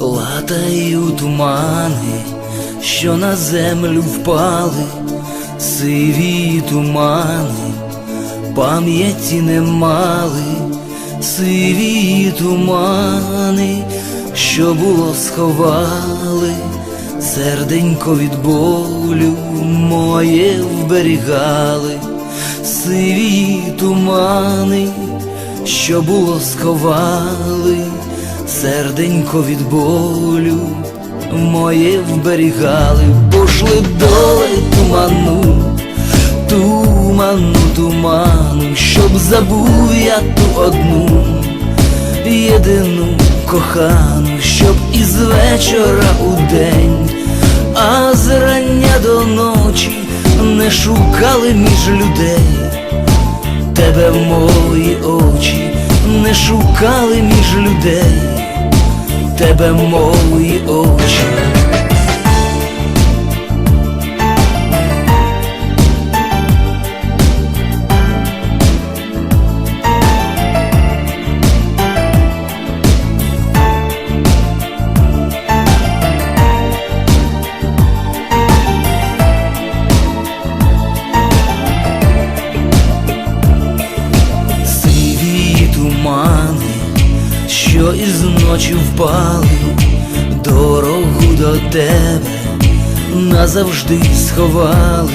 Латаю тумани, що на землю впали, сиві тумани, пам'яті не мали, сиві тумани, що було сховали, серденько від болю моє вберігали, сиві тумани, що було сховали, серденько від болю. Моє вберігали, пошли доле туману, туману, туману, щоб забув я ту одну, єдину кохану, щоб із вечора у день, а з рання до ночі не шукали між людей тебе мої очі не шукали між людей, тебе мої очі. Що із ночі впали, дорогу до тебе назавжди сховали,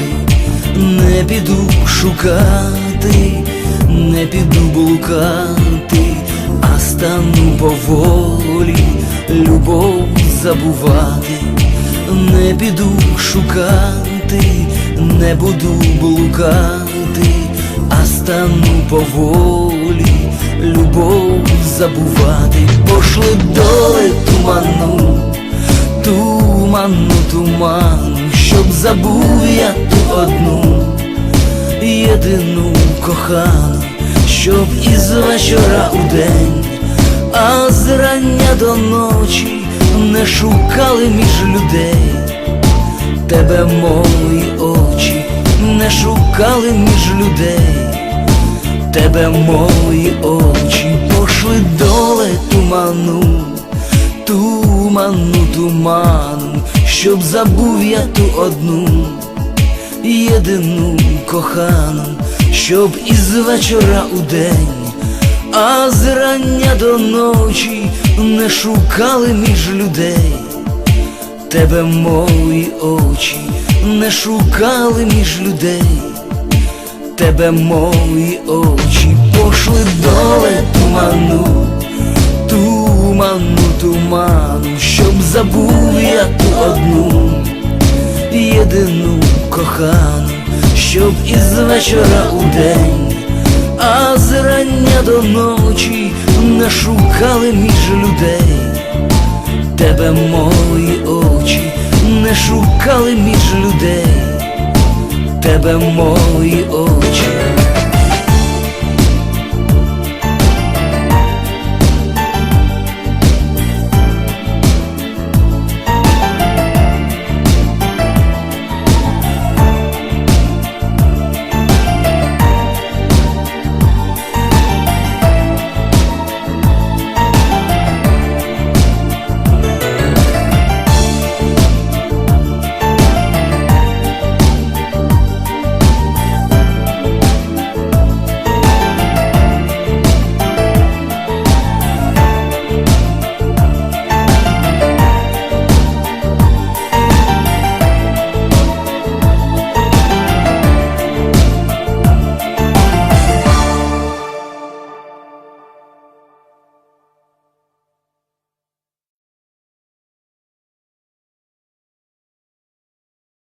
не піду шукати, не піду блукати, а стану поволі любов забувати, не піду шукати, не буду блукати а стану поволі любов забувати, пошли доле туману, туману, туману, щоб забув я ту одну, єдину кохану, щоб із вечора у день, а з рання до ночі не шукали між людей. Тебе мої очі не шукали між людей, тебе мої очі пошли доле туману, туману, туману, щоб забув я ту одну, єдину кохану, щоб із вечора у день, а з рання до ночі не шукали між людей. Тебе мої очі не шукали між людей, тебе мої очі пошли доле туману, туману, туману, щоб забув я ту одну, єдину кохану, щоб із вечора у день, а з рання до ночі не шукали між людей. Тебе мої очі не шукали між людей, тебе мої очі